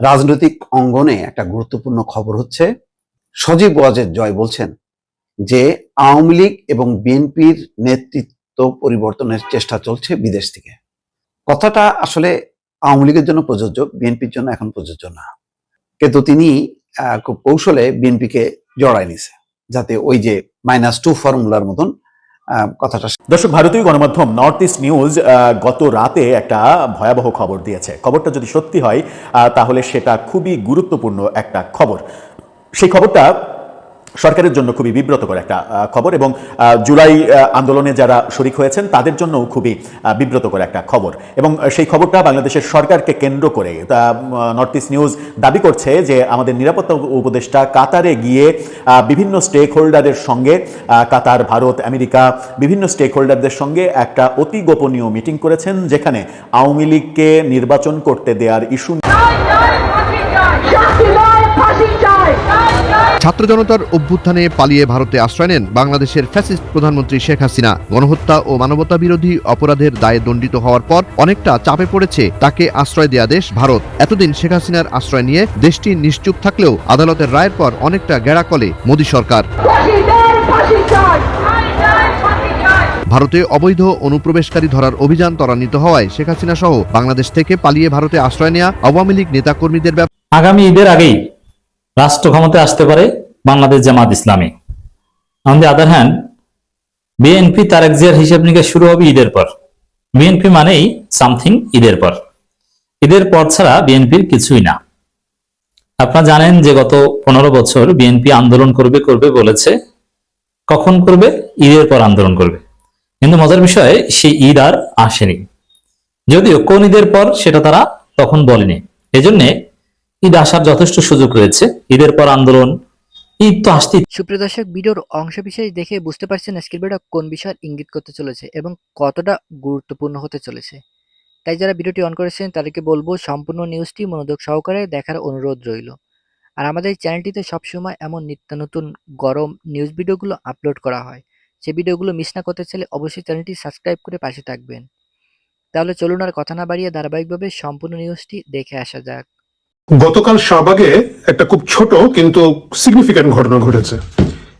রাজনৈতিক অঙ্গনে একটা গুরুত্বপূর্ণ খবর হচ্ছে, সজীব ওয়াজেদ জয় বলছেন যে, আওয়ামী লীগ এবং বিএনপির নেতৃত্ব পরিবর্তনের চেষ্টা চলছে বিদেশ থেকে। কথাটা আসলে আওয়ামী লীগের জন্য প্রযোজ্য, বিএনপির জন্য এখন প্রযোজ্য না। কিন্তু তিনি খুব কৌশলে বিএনপিকে জড়ায় নিছে, যাতে ওই যে মাইনাস টু ফর্মুলার মতন কথাটা দর্শক, ভারতীয় গণমাধ্যম নর্থ ইস্ট নিউজ গত রাতে একটা ভয়াবহ খবর দিয়েছে। খবরটা যদি সত্যি হয় তাহলে সেটা খুবই গুরুত্বপূর্ণ একটা খবর। সেই খবরটা সরকারের জন্য খুবই বিব্রতকর একটা খবর এবং জুলাই আন্দোলনে যারা শরিক হয়েছেন তাদের জন্যও খুবই বিব্রতকর একটা খবর। এবং সেই খবরটা বাংলাদেশের সরকারকে কেন্দ্র করে নর্থ ইস্ট নিউজ দাবি করছে যে আমাদের নিরাপত্তা উপদেষ্টা কাতারে গিয়ে বিভিন্ন স্টেক হোল্ডারের সঙ্গে কাতার, ভারত, আমেরিকা, বিভিন্ন স্টেক হোল্ডারদের সঙ্গে একটা অতি গোপনীয় মিটিং করেছেন, যেখানে আওয়ামী লীগকে নির্বাচন করতে দেওয়ার ইস্যু ছাত্র জনতার অভ্যুত্থানে পালিয়ে ভারতে আশ্রয় নেন বাংলাদেশের ফ্যাসিস্ট প্রধানমন্ত্রী শেখ হাসিনা। গণহত্যা ও মানবতা বিরোধী অপরাধের দায়ে দণ্ডিত হওয়ার পর অনেকটা চাপে পড়েছে তাকে আশ্রয় দেয়া দেশ ভারত। এতদিন শেখ হাসিনার আশ্রয় নিয়ে দেশটি নিশ্চুপ থাকলেও আদালতের রায়ের পর অনেকটা গেড়াকলে মোদী সরকার। ভারতে অবৈধ অনুপ্রবেশকারী ধরার অভিযান ত্বরান্বিত হওয়ায় শেখ হাসিনা সহ বাংলাদেশ থেকে পালিয়ে ভারতে আশ্রয় নেয়া আওয়ামী লীগ নেতাকর্মীদের আগামী ঈদের আগেই রাষ্ট্র ক্ষমতায় আসতে পারে Bangladesh Jamaat Islami. On the other hand BNP Tarique জিয়ার হিসেব নিকাশ শুরু হবে ঈদের পর। বিএনপি মানেই সামথিং ঈদের পর। ঈদের পর ছাড়া বিএনপির কিছুই না। আপনারা জানেন যে গত পনেরো বছর বিএনপি আন্দোলন করবে করবে বলেছে, কখন করবে? ঈদের পর আন্দোলন করবে। কিন্তু মজার বিষয়ে, সেই ঈদ আর আসেনি। যদিও কোন ঈদের পর সেটা তারা তখন বলেনি। এজন্যে ঈদ আসার যথেষ্ট সুযোগ রয়েছে। ঈদের পর আন্দোলন, ঈদ তো আসতেই সুপ্রিয় দর্শক, ভিডিওর অংশ বিশেষ দেখে বুঝতে পারছেন আজকের ভিডিও কোন বিষয় ইঙ্গিত করতে চলেছে এবং কতটা গুরুত্বপূর্ণ হতে চলেছে। তাই যারা ভিডিওটি অন করেছেন, তাদেরকে বলব সম্পূর্ণ নিউজটি মনোযোগ সহকারে দেখার অনুরোধ রইল। আর আমাদের চ্যানেলটিতে সবসময় এমন নিত্য নতুন গরম নিউজ ভিডিওগুলো আপলোড করা হয়। সেই ভিডিওগুলো মিস না করতে চাইলে অবশ্যই চ্যানেলটি সাবস্ক্রাইব করে পাশে থাকবেন। তাহলে চলুন আর কথা না বাড়িয়ে ধারাবাহিকভাবে সম্পূর্ণ নিউজটি দেখে আসা যাক। গতকাল শাহবাগে একটা খুব ছোট কিন্তু সিগনিফিক্যান্ট ঘটনা ঘটেছে।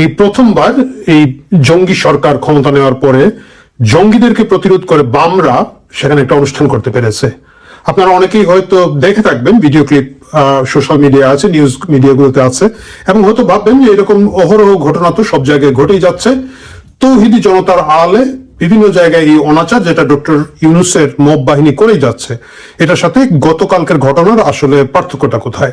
এই প্রথমবার এই জঙ্গি সরকার ক্ষমতা নেওয়ার পরে জঙ্গিদেরকে প্রতিরোধ করে বামরা সেখানে একটা অনুষ্ঠান করতে পেরেছে। আপনারা অনেকেই হয়তো দেখে থাকবেন ভিডিও ক্লিপ সোশ্যাল মিডিয়া আছে নিউজ মিডিয়াগুলোতে আছে, এবং হয়তো ভাববেন যে এরকম অহরহ ঘটনা তো সব জায়গায় ঘটেই যাচ্ছে। তৌহিদি জনতার আলে বিভিন্ন জায়গায় এই অনাচার যেটা ডক্টর ইউনুসের মব বাহিনী করেই যাচ্ছে, এটার সাথে গতকালকের ঘটনার আসলে পার্থক্যটা কোথায়?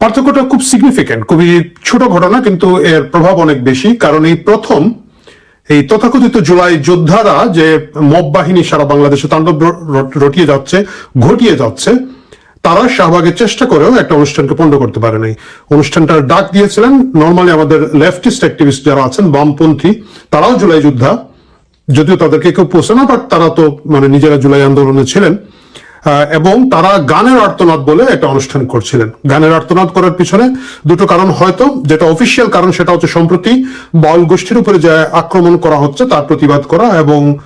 পার্থক্যটা খুব সিগনিফিক্যান্ট খুবই ছোট ঘটনা, কিন্তু এর প্রভাব অনেক বেশি, কারণ এই প্রথম, এই তথাকথিত জুলাই যোদ্ধারা যে মব বাহিনী সারা বাংলাদেশে তাণ্ডব রটিয়ে যাচ্ছে, ঘটিয়ে যাচ্ছে, তারা শাহবাগের চেষ্টা করেও একটা অনুষ্ঠানকে পণ্ড করতে পারে নাই। অনুষ্ঠানটার ডাক দিয়েছিলেন, নর্মালি আমাদের লেফটিস্ট অ্যাক্টিভিস্ট যারা আছেন, বামপন্থী, তারাও জুলাই যোদ্ধা যদিও তাদেরকে কেউ পোষে না বাট তারা তো মানে নিজেরা জুলাই আন্দোলনে ছিলেন। এবং তারা গানের আর্তনাদ বলে একটা অনুষ্ঠান করছিলেন। গানের আর্তনাদ করার পিছনে দুটো কারণ হয়তো, যেটা অফিসিয়াল কারণ সেটা হচ্ছে সম্প্রতি বল গোষ্ঠীর উপরে যে আক্রমণ করা হচ্ছে, তার প্রতিবাদ করা এবং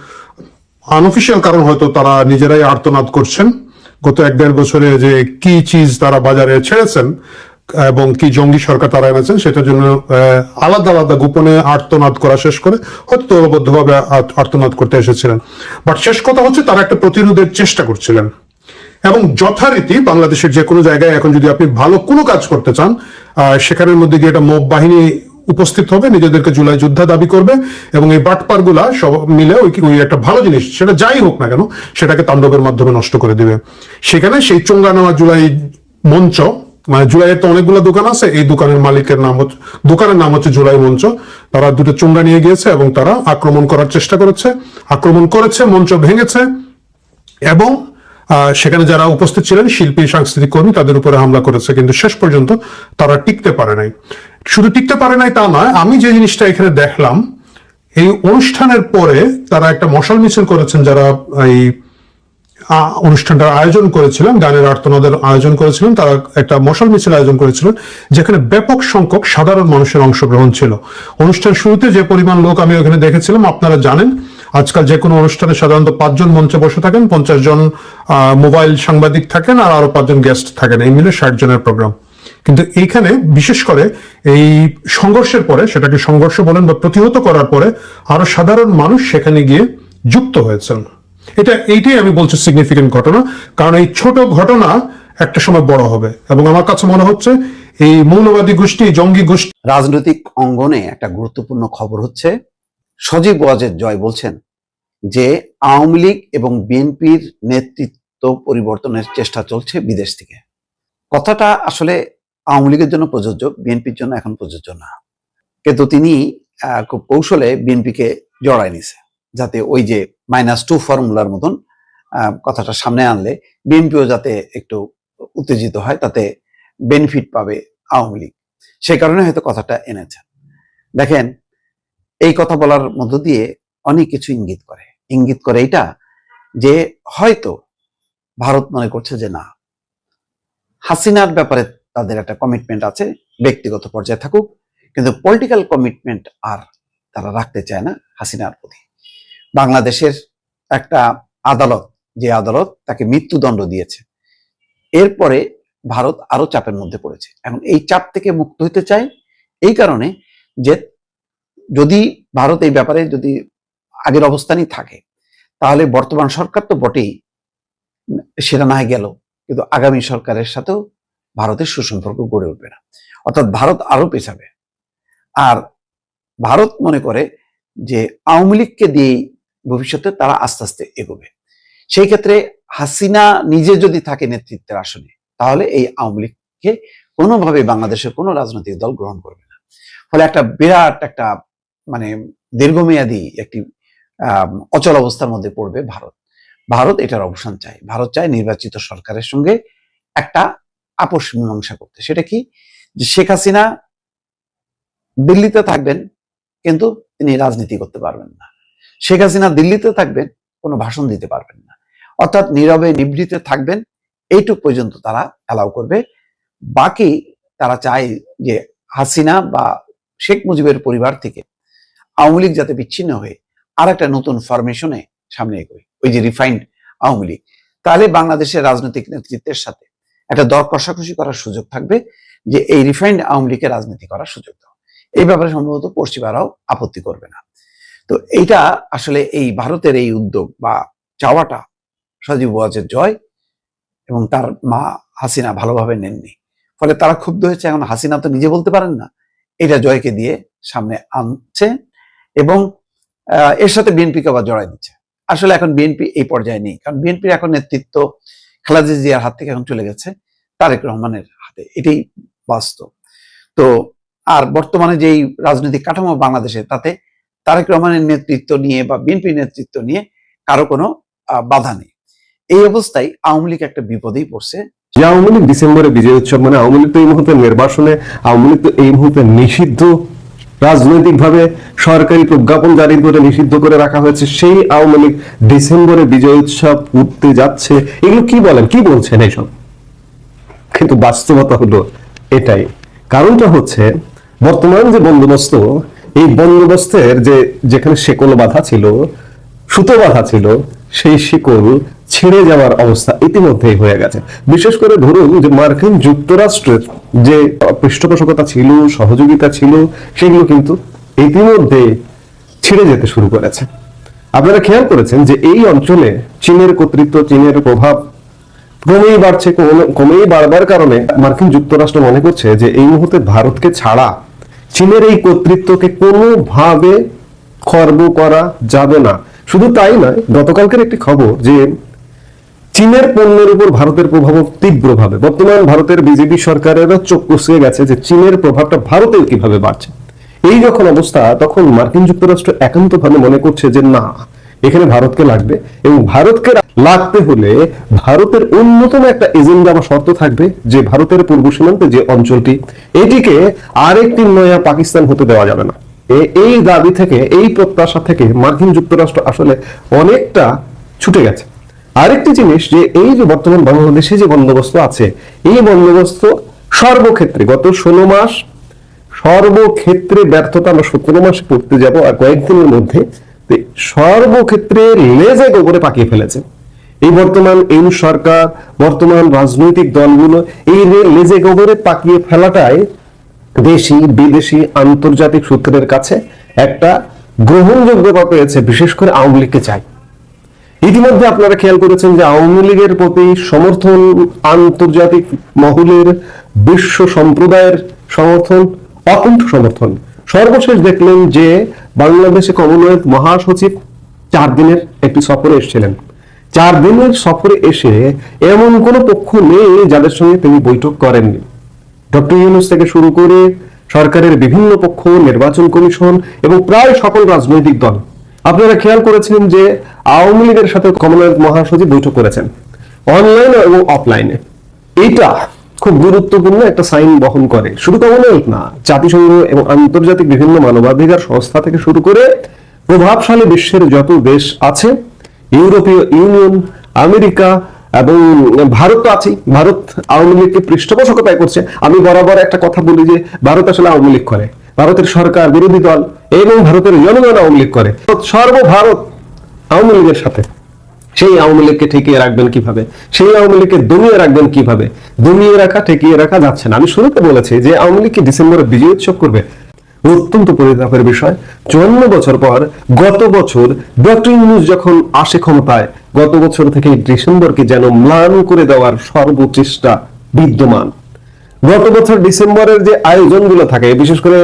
আনঅফিসিয়াল কারণ হয়তো তারা নিজেরাই আর্তনাদ করছেন। গত এক দেড় বছরে যে কি চিজ তারা বাজারে ছেড়েছেন এবং কি জঙ্গি সরকার তারা এনেছেন, সেটার জন্য আলাদা আলাদা গোপনে আর্তনাদ করা শেষ করে হয়তো দলবদ্ধভাবে আর্তনাদ করতে এসেছিলেন। বাট শেষ কথা হচ্ছে তারা একটা প্রতিরোধের চেষ্টা করছিলেন। এবং যথারীতি বাংলাদেশের যে কোনো জায়গায় এখন যদি আপনি ভালো কোনো কাজ করতে চান সেখানের মধ্যে গিয়ে একটা মব বাহিনী উপস্থিত হবে, নিজেদেরকে জুলাই যোদ্ধা দাবি করবে এবং এই বাটপারগুলা সব মিলে ওই ওই একটা ভালো জিনিস, সেটা যাই হোক না কেন, সেটাকে তাণ্ডবের মাধ্যমে নষ্ট করে দিবে। সেখানে সেই চোঙ্গা নেওয়া জুলাই মঞ্চ মানে জুলাইয়ের তো অনেকগুলো দোকান আছে, এই দোকানের মালিকের নাম হচ্ছে দোকানের নাম হচ্ছে জুলাই মঞ্চ। তারা দুটো চোঙ্গা নিয়ে গিয়েছে এবং তারা আক্রমণ করার চেষ্টা করেছে। আক্রমণ করেছে, মঞ্চ ভেঙেছে এবং সেখানে যারা উপস্থিত ছিলেন, শিল্পী, সাংস্কৃতিক কর্মী, তাদের উপরে হামলা করেছে। কিন্তু শেষ পর্যন্ত তারা টিকতে পারে নাই। শুধু টিকতে পারে নাই তা নয়, আমি যে জিনিসটা এখানে দেখলাম, এই অনুষ্ঠানের পরে তারা একটা মশাল মিছিল করেছেন যারা এই অনুষ্ঠানটার আয়োজন করেছিলেন, গানের আর্তনাদের আয়োজন করেছিলেন, তারা একটা মশাল মিছিল আয়োজন করেছিলেন, যেখানে ব্যাপক সংখ্যক সাধারণ মানুষের অংশগ্রহণ ছিল। অনুষ্ঠান শুরুতে যে পরিমাণ লোক আমি ওখানে দেখেছিলাম, আপনারা জানেন, আজকাল যে কোনো অনুষ্ঠানে সাধারণত পাঁচজন মঞ্চে বসে থাকেন, পঞ্চাশ জন মোবাইল সাংবাদিক থাকেন আর আরও পাঁচজন গেস্ট থাকেন, এই মিলে ষাট জনের প্রোগ্রাম। কিন্তু এইখানে বিশেষ করে এই সংঘর্ষের পরে, সেটাকে সংঘর্ষ বলেন বা প্রতিহত করার পরে, আরও সাধারণ মানুষ সেখানে গিয়ে যুক্ত হয়েছেন। এটা এইটাই আমি বলছি সিগনিফিকেন্ট ঘটনা। কারণ এই ছোট ঘটনা একটা সময় বড় হবে। এবং আমার কাছে মনে হচ্ছে এই মৌলবাদী গোষ্ঠী জঙ্গি গোষ্ঠী রাজনৈতিক অঙ্গনে একটা গুরুত্বপূর্ণ খবর হচ্ছে, সজীব ওয়াজেদ জয় বলছেন যে, আওয়ামী লীগ এবং বিএনপির নেতৃত্ব পরিবর্তনের চেষ্টা চলছে বিদেশ থেকে। কথাটা আসলে আওয়ামী লীগের জন্য প্রযোজ্য, বিএনপির জন্য এখন প্রযোজ্য না। কিন্তু তিনি খুব কৌশলে বিএনপিকে জড়ায় নিছে যাতে ওই যে মাইনাস টু ফর্মুলার মতন কথাটা সামনে আনলে বিএনপিও যাতে একটু উত্তেজিত হয়, তাতে বেনিফিট পাবে আওয়ামী লীগ। সে কারণে হয়তো কথাটা এনেছেন দেখেন, এই কথা বলার মধ্য দিয়ে অনেক কিছু ইঙ্গিত করে। ইঙ্গিত করে এটা যে হয়তো ভারত মনে করছে যে না, হাসিনার ব্যাপারে তাদের একটা কমিটমেন্ট আছে, ব্যক্তিগত পর্যায়ে থাকুক, কিন্তু পলিটিক্যাল কমিটমেন্ট আর তারা রাখতে চায় না হাসিনার প্রতি। বাংলাদেশের একটা আদালত, যে আদালত তাকে মৃত্যুদণ্ড দিয়েছে। এরপরে ভারত আরও চাপের মধ্যে পড়েছে। এখন এই চাপ থেকে মুক্ত হতে চায় এই কারণে যে যদি ভারত এই ব্যাপারে যদি আগের অবস্থানই থাকে, তাহলে বর্তমান সরকার তো বটেই সেটা না গেল, কিন্তু আগামী সরকারের সাথেও ভারতের সুসম্পর্ক গড়ে উঠবে না। অর্থাৎ ভারত আরও পেছাবে। আর ভারত মনে করে যে আওয়ামী লীগকে দিয়েই ভবিষ্যতে তারা আস্তে আস্তে এগোবে। সেই ক্ষেত্রে হাসিনা নিজে যদি থাকে নেতৃত্বের আসনে, তাহলে এই আওয়ামী লীগকে কোনোভাবে বাংলাদেশের কোনো রাজনৈতিক দল গ্রহণ করবে না। ফলে একটা বিরাট একটা মানে দীর্ঘমেয়াদী একটি অচল অবস্থার মধ্যে পড়বে ভারত। ভারত এটার অবসান চায়। ভারত চায় নির্বাচিত সরকারের সঙ্গে একটা আপোষ মীমাংসা করতে। সেটা কি? যে শেখ হাসিনা দিল্লিতে থাকবেন, কিন্তু তিনি রাজনীতি করতে পারবেন না। শেখ হাসিনা দিল্লিতে থাকবেন, কোনো ভাষণ দিতে পারবেন না। অর্থাৎ নীরবে, নিবৃতে থাকবেন, এইটুক পর্যন্ত তারা অ্যালাউ করবে। বাকি তারা চায় যে হাসিনা বা শেখ মুজিবের পরিবার থেকে আওয়ামী লীগ যাতে বিচ্ছিন্ন হয়ে আর একটা নতুন ফরমেশনে সামনে এগোয়, ওই যে রিফাইন্ড আওয়ামী লীগ। তাহলে বাংলাদেশের রাজনৈতিক নেতৃত্বের সাথে একটা দর কষাকষি করার সুযোগ থাকবে যে এই রিফাইন্ড আওয়ামী লীগের রাজনীতি করার সুযোগ দাও। এই ব্যাপারে সম্ভবত পশ্চিমারাও আপত্তি করবে না। তো এইটা আসলে এই ভারতের এই উদ্যোগ বা চাওয়াটা সজীব ওয়াজের জয় এবং তার মা হাসিনা ভালোভাবে নেননি। ফলে তারা ক্ষুব্ধ হয়েছে, এখন হাসিনা তো নিজে বলতে পারেন না। এটা জয়কে দিয়ে সামনে আনছে এবং এর সাথে বিএনপিকে আবার জড়াই দিচ্ছে। আসলে এখন বিএনপি এই পর্যায়ে নেই, কারণ বিএনপির এখন নেতৃত্ব খালেদা জিয়ার হাত থেকে এখন চলে গেছে, তারেক রহমানের হাতে। এটাই বাস্তব। তো আর বর্তমানে যেই রাজনৈতিক কাঠামো বাংলাদেশে, তাতে তারেক রহমানের নেতৃত্ব নিয়ে বা বিএনপির নেতৃত্ব নিয়ে কারও কোনো বাধা নেই। এই অবস্থায় আওয়ামী লীগ একটা বিপদেই পড়ছে। যে আওয়ামী লীগ ডিসেম্বরে বিজয় উৎসব মানে আওয়ামী লীগ তো এই মুহূর্তে আওয়ামী লীগ তো এই মুহূর্তে নিষিদ্ধ। রাজনৈতিকভাবে সরকারি প্রজ্ঞাপন জারি করে নিষিদ্ধ করে রাখা হয়েছে। সেই আওয়ামী লীগ ডিসেম্বরে বিজয় উৎসব উঠতে যাচ্ছে। এগুলো কি বলেন? কি বলছেন এইসব কিন্তু বাস্তবতা হলো এটাই। কারণটা হচ্ছে, বর্তমান যে বন্দোবস্ত এই বন্দোবস্তের যে যেখানে শেকল বাধা ছিল, সুতো বাধা ছিল, সেই শিকল ছিঁড়ে যাওয়ার অবস্থা ইতিমধ্যেই হয়ে গেছে। বিশেষ করে ধরুন যে মার্কিন যুক্তরাষ্ট্রের যে পৃষ্ঠপোষকতা ছিল, সহযোগিতা ছিল, সেগুলো কিন্তু ইতিমধ্যে ছিঁড়ে যেতে শুরু করেছে। আপনারা খেয়াল করেছেন যে এই অঞ্চলে চীনের কর্তৃত্ব, চীনের প্রভাব ক্রমেই বাড়ছে ক্রমেই বাড়বার কারণে মার্কিন যুক্তরাষ্ট্র মনে করছে যে এই মুহূর্তে ভারতকে ছাড়া চীনের এই কর্তৃত্বকে কোনোভাবে খর্ব করা যাবে না। শুধু তাই নয়, গতকালকের একটি খবর যে চীনের পণ্যের উপর ভারতের প্রভাব তীব্রভাবে। বর্তমান ভারতের বিজেপি সরকারেরও চোখ কষিয়ে গেছে যে চীনের প্রভাবটা ভারতেও কীভাবে বাড়ছে। এই যখন অবস্থা, তখন মার্কিন যুক্তরাষ্ট্র একান্তভাবে মনে করছে যে না এখানে ভারতকে লাগবে এবং ভারতকে লাগতে হলে ভারতের অন্যতম একটা এজেন্ডা বা শর্ত থাকবে যে ভারতের পূর্ব সীমান্তে যে অঞ্চলটি, এটিকে আরেকটি নয়া পাকিস্তান হতে দেওয়া যাবে না। এই দাবি থেকে, এই প্রত্যাশা থেকে মার্কিন যুক্তরাষ্ট্র আসলে অনেকটা ছুটে গেছে। আরেকটি জিনিস যে এই যে বর্তমান বাংলাদেশে যে বন্দোবস্ত আছে, এই বন্দোবস্ত সর্বক্ষেত্রে গত ষোলো মাস সর্বক্ষেত্রে ব্যর্থতা আমরা সতেরো মাসে পড়তে যাব আর কয়েকদিনের মধ্যে সর্বক্ষেত্রে লেজে গোবরে পাকিয়ে ফেলেছে। এই বর্তমান এই সরকার, বর্তমান রাজনৈতিক দলগুলো এই লেজে গোবরে পাকিয়ে ফেলাটাই দেশি, বিদেশি আন্তর্জাতিক সূত্রের কাছে একটা গ্রহণযোগ্যতা পেয়েছে, বিশেষ করে আওয়ামী লীগকে চাই। ইতিমধ্যে আপনারা খেয়াল করেছেন যে আওয়ামী লীগের প্রতি সমর্থন, আন্তর্জাতিক মহলের বিশ্ব সম্প্রদায়ের সমর্থন, অকুণ্ঠ সমর্থন সর্বশেষ দেখলেন যে বাংলাদেশে কমনওয়েলথ মহাসচিব চার দিনের একটি সফরে এসেছিলেন। চার দিনের সফরে এসে এমন কোনো পক্ষ নেই যাদের সঙ্গে তিনি বৈঠক করেননি। ডক্টর ইউনুস থেকে শুরু করে সরকারের বিভিন্ন পক্ষ, নির্বাচন কমিশন এবং প্রায় সকল রাজনৈতিক দল। আপনারা খেয়াল করেছিলেন যে আওয়ামী লীগের সাথে কমনওয়েলথ মহাসচিব বৈঠক করেছেন, অনলাইনে এবং অফলাইনে। এটা খুব গুরুত্বপূর্ণ একটা সাইন বহন করে। শুধু কমনওয়েলথ না, জাতিসংঘ এবং আন্তর্জাতিক বিভিন্ন মানবাধিকার সংস্থা থেকে শুরু করে প্রভাবশালী বিশ্বের যত দেশ আছে, ইউরোপীয় ইউনিয়ন, আমেরিকা এবং ভারত তো আছেই। ভারত আওয়ামী লীগকে পৃষ্ঠপোষকতায় করছে। আমি বরাবর একটা কথা বলি যে, ভারত আসলে আওয়ামী লীগ করে। ভারতের সরকার, বিরোধী দল এবং ভারতের জনগণ আওয়ামী লীগ করে। সর্বভারত আওয়ামী লীগের সাথে। সেই আওয়ামী লীগকে ঠেকিয়ে রাখবেন কীভাবে? সেই আওয়ামী লীগকে দমিয়ে রাখবেন কীভাবে? দমিয়ে রাখা, ঠেকিয়ে রাখা যাচ্ছে না। আমি শুরুতে বলেছি যে আওয়ামী লীগ কি ডিসেম্বরে বিজয় উৎসব করবে? অত্যন্ত পরিতাপের বিষয়। চুয়ান্ন বছর পর গত বছর ডক্টর ইউনুস যখন আসে ক্ষমতায়, গত বছর থেকে ডিসেম্বরকে যেন ম্লান করে দেওয়ার সর্বচেষ্টা বিদ্যমান। গত বছর ডিসেম্বরের যে আয়োজনগুলো থাকে, বিশেষ করে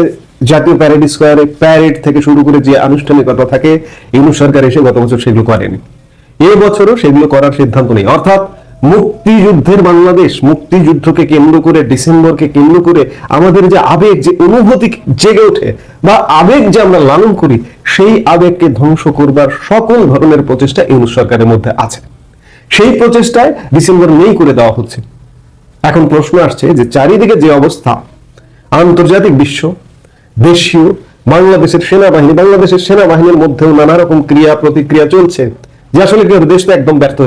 জাতীয় প্যারেড স্কোয়ারে প্যারেড থেকে শুরু করে যে আনুষ্ঠানিকতা থাকে ইউনুস সরকার এসে গত বছর সেগুলো করেনি। এ বছরও সেগুলো করার সিদ্ধান্ত নেই। অর্থাৎ মুক্তিযুদ্ধের বাংলাদেশ মুক্তিযুদ্ধকে কেন্দ্র করে, ডিসেম্বরকে কেন্দ্র করে আমাদের যে আবেগ, যে অনুভূতি জেগে ওঠে বা আবেগ যে আমরা লালন করি, সেই আবেগকে ধ্বংস করবার সকল ধরনের প্রচেষ্টা ইউনুস সরকারের মধ্যে আছে। সেই প্রচেষ্টায় ডিসেম্বর নেই করে দেওয়া হচ্ছে। এখন প্রশ্ন আসছে যে চারিদিকে যে অবস্থা, আন্তর্জাতিক বিশ্ব, দেশীয়, বাংলাদেশের সেনাবাহিনী, বাংলাদেশের সেনাবাহিনীর মধ্যেও নানা রকম ক্রিয়া প্রতিক্রিয়া চলছে। যে আসলে দেশ তো একদম ব্যর্থ